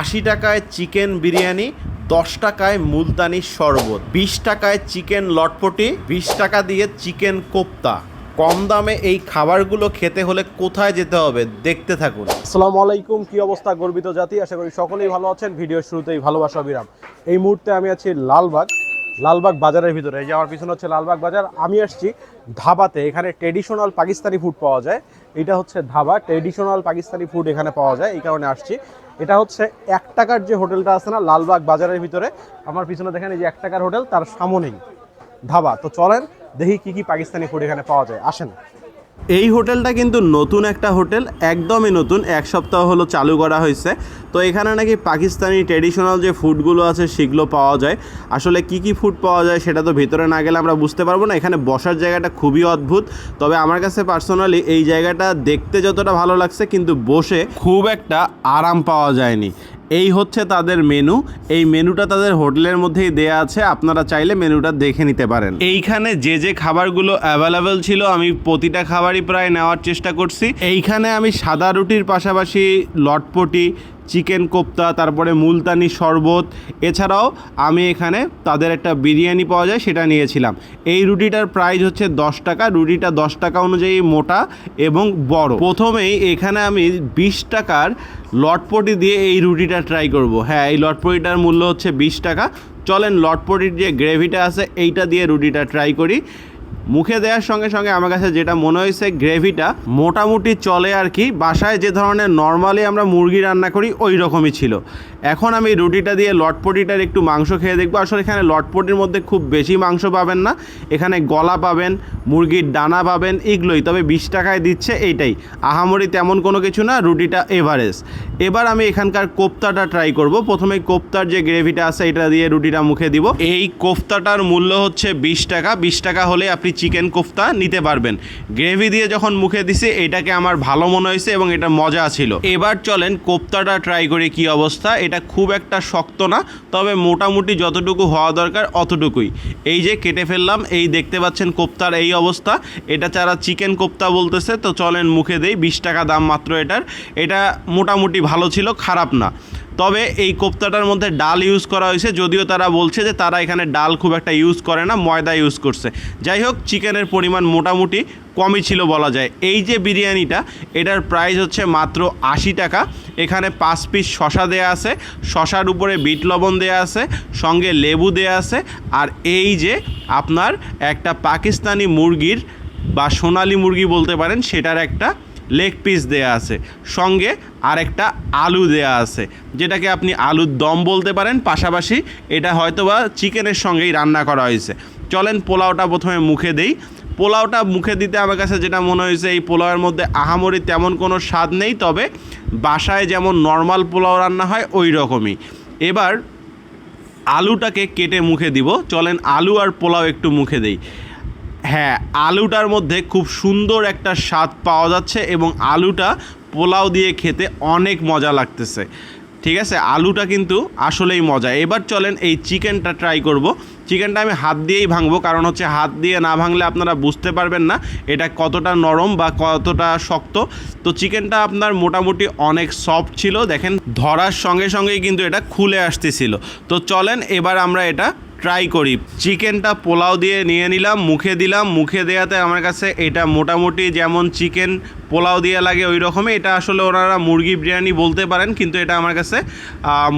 আশি টাকায় চিকেন বিরিয়ানি, দশ টাকায় মুলতানি শরবত, বিশ টাকায় চিকেন লটপটি, বিশ টাকা দিয়ে চিকেন কোপ্তা। কম দামে এই খাবারগুলো খেতে হলে কোথায় যেতে হবে দেখতে থাকুন। আসসালামু আলাইকুম, কি অবস্থা গর্বিত জাতি? আশা করি সকলেই ভালো আছেন। ভিডিওর শুরুতেই ভালোবাসা, বিরাম। এই মুহূর্তে আমি আছি লালবাগ লালবাগ বাজারের ভিতরে। এই যে আমার পিছনে হচ্ছে লালবাগ বাজার, আমি আসছি ধাবাতে। এখানে ট্রেডিশনাল পাকিস্তানি ফুড পাওয়া যায়। এটা হচ্ছে ধাবা ট্রেডিশনাল পাকিস্তানি ফুড এখানে পাওয়া যায়, এই কারণে আসছি। এটা হচ্ছে এক টাকার যে হোটেলটা আছে না, লালবাগ বাজারের ভিতরে, আমার পিছনে দেখেন এই যে এক টাকার হোটেল, তার সামনেই ধাবা। তো চলেন, দেখি কি কি পাকিস্তানি ফুড এখানে পাওয়া যায়। আসেন। এই হোটেলটা কিন্তু নতুন একটা হোটেল, একদমই নতুন, এক সপ্তাহ হলো চালু করা হয়েছে। তো এখানে নাকি পাকিস্তানি ট্রেডিশনাল যে ফুডগুলো আছে সেগুলো পাওয়া যায়। আসলে কি কি ফুড পাওয়া যায় সেটা তো ভিতরে না গেলে আমরা বুঝতে পারব না। এখানে বসার জায়গাটা খুবই অদ্ভুত। তবে আমার কাছে পার্সোনালি এই জায়গাটা দেখতে যতটা ভালো লাগছে, কিন্তু বসে খুব একটা আরাম পাওয়া যায়নি। এই হচ্ছে তাদের মেনু এই মেনুটা তাদের হোটেলের মধ্যেই দেয়া আছে। আপনারা চাইলে মেনুটা দেখে নিতে পারেন। এইখানে যে যে খাবারগুলো অ্যাভেলেবেল ছিল, আমি প্রতিটা খাবারই প্রায় নেওয়ার চেষ্টা করছি। এইখানে আমি সাদা রুটির পাশাপাশি লটপটি চিকেন কোপ্তা, তারপরে মুলতানি শরবত। এছাড়াও আমি এখানে তাদের একটা বিরিয়ানি পাওয়া যায়, সেটা নিয়েছিলাম। এই রুটিটার প্রাইস হচ্ছে দশ টাকা, রুটিটা দশ টাকা অনুযায়ী মোটা এবং বড়। প্রথমেই এখানে আমি বিশ টাকার লটপটি দিয়ে এই রুটিটা ট্রাই করব। হ্যাঁ এই লটপটিটার মূল্য হচ্ছে বিশ টাকা। চলেন লটপটির যে গ্রেভিটা আছে, এইটা দিয়ে রুটিটা ট্রাই করি। মুখে দেওয়ার সঙ্গে সঙ্গে আমার কাছে যেটা মনে হয়েছে, গ্রেভিটা মোটামুটি চলে আর কি। বাসায় যে ধরনের নর্মালি আমরা মুরগি রান্না করি, ওই রকমই ছিল। এখন আমি রুটিটা দিয়ে লটপটিটার একটু মাংস খেয়ে দেখব। আসলে এখানে লটপটির মধ্যে খুব বেশি মাংস পাবেন না। এখানে গলা পাবেন, মুরগির ডানা পাবেন, এগুলোই। তবে বিশ টাকায় দিচ্ছে এইটাই। আহামরি তেমন কোনো কিছু না, রুটিটা এভারেজ। এবার আমি এখানকার কোপ্তাটা ট্রাই করব। প্রথমে কোপ্তার যে গ্রেভিটা আছে, এটা দিয়ে রুটিটা মুখে দিব। এই কোফতাটার মূল্য হচ্ছে বিশ টাকা। বিশ টাকা হলে আপনি চিকেন কোফতা নিতে পারবেন। গ্রেভি দিয়ে যখন মুখে দিছি, এটাকে আমার ভালো মনে হয়েছে এবং এটা মজা ছিল। এবার চলেন কোপ্তাটা ট্রাই করে কি অবস্থা। এটা খুব একটা শক্ত না, তবে মোটামুটি যতটুকু হওয়া দরকার অতটুকুই। এই যে কেটে ফেললাম, এই দেখতে পাচ্ছেন কোপ্তার এই অবস্থা। এটা যারা চিকেন কোপ্তা বলতেছে, তো চলেন মুখে দেই, বিশ টাকা দাম মাত্র এটার। এটা মোটামুটি ভালো ছিল, খারাপ না। তবে এই কোপ্তাটার মধ্যে ডাল ইউজ করা হয়েছে, যদিও তারা বলছে যে তারা এখানে ডাল খুব একটা ইউজ করে না, ময়দা ইউজ করছে। যাই হোক, চিকেনের পরিমাণ মোটামুটি কমই ছিল বলা যায়। এই যে বিরিয়ানিটা, এটার প্রাইস হচ্ছে মাত্র আশি টাকা। এখানে পাঁচ পিস শশা দেয়া আছে শশার উপরে বিট লবণ দেয়া আছে, সঙ্গে লেবু দেয়া আছে, আর এই যে আপনার একটা পাকিস্তানি মুরগির বা সোনালি মুরগি বলতে পারেন, সেটার একটা লেগ পিস দেয়া আছে। সঙ্গে আরেকটা আলু দেয়া আছে। যেটাকে আপনি আলুর দম বলতে পারেন, পাশাপাশি এটা হয়তোবা চিকেনের সঙ্গেই রান্না করা হয়েছে। চলেন পোলাওটা প্রথমে মুখে দেই। পোলাওটা মুখে দিতে আমার কাছে যেটা মনে হয়েছে, এই পোলাওয়ের মধ্যে আহামরি তেমন কোনো স্বাদ নেই, তবে বাসায় যেমন নর্মাল পোলাও রান্না হয়, ওই রকমই। এবার আলুটাকে কেটে মুখে দিব। চলেন আলু আর পোলাও একটু মুখে দেই। হ্যাঁ আলুটার মধ্যে খুব সুন্দর একটা স্বাদ পাওয়া যাচ্ছে এবং আলুটা পোলাও দিয়ে খেতে অনেক মজা লাগতেছে। ঠিক আছে? আলুটা কিন্তু আসলেই মজা। এবার চলেন এই চিকেনটা ট্রাই করব। চিকেনটা আমি হাত দিয়েই ভাঙবো, কারণ হচ্ছে হাত দিয়ে না ভাঙলে আপনারা বুঝতে পারবেন না এটা কতটা নরম বা কতটা শক্ত। তো চিকেনটা আপনার মোটামুটি অনেক সফট ছিল। দেখেন, ধরার সঙ্গে সঙ্গেই কিন্তু এটা খুলে আসতেছিল। তো চলেন, এবার আমরা এটা ট্রাই করি। চিকেনটা পোলাও দিয়ে নিয়ে নিলাম, মুখে দিলাম, মুখে দেওয়াতে আমার কাছে এটা মোটামুটি যেমন চিকেন পোলাও দিয়ে লাগে ওই রকমই এটা আসলে ওনারা মুরগি বিরিয়ানি বলতে পারেন, কিন্তু এটা আমার কাছে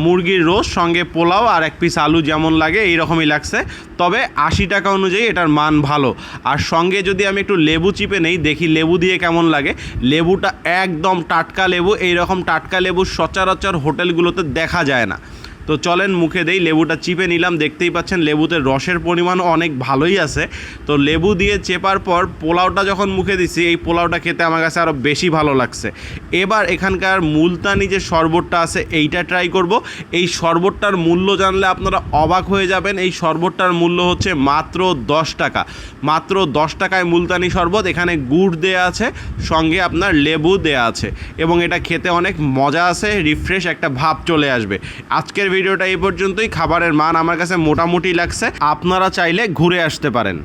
মুরগির রোস্ট, সঙ্গে পোলাও আর এক পিস আলু যেমন লাগে এই রকমই লাগছে। তবে আশি টাকা অনুযায়ী এটার মান ভালো। আর সঙ্গে যদি আমি একটু লেবু চিপে নেই, দেখি লেবু দিয়ে কেমন লাগে। লেবুটা একদম টাটকা লেবু এই রকম টাটকা লেবু সচরাচর হোটেলগুলোতে দেখা যায় না। তো চলেন মুখে দেই, লেবুটা চিপে নিলাম, দেখতেই পাচ্ছেন লেবুতে রসের পরিমাণ অনেক ভালোই আছে। তো লেবু দিয়ে চেপার পর পোলাওটা যখন মুখে দিছি, এই পোলাওটা খেতে আমার কাছে আরও বেশি ভালো লাগছে। এবার এখানকার মুলতানি যে শরবতটা আছে, এইটা ট্রাই করব। এই শরবতটার মূল্য জানলে আপনারা অবাক হয়ে যাবেন। এই শরবতটার মূল্য হচ্ছে মাত্র দশ টাকা। মাত্র দশ টাকায় মুলতানি শরবত, এখানে গুড় দেয়া আছে, সঙ্গে আপনার লেবু দেয়া আছে। এবং এটা খেতে অনেক মজা আছে রিফ্রেশ একটা ভাব চলে আসবে। আজকের ভিডিওটা এই পর্যন্তই। খাবারের মান আমার কাছে মোটামুটি লাগছে। আপনারা চাইলে ঘুরে আসতে পারেন।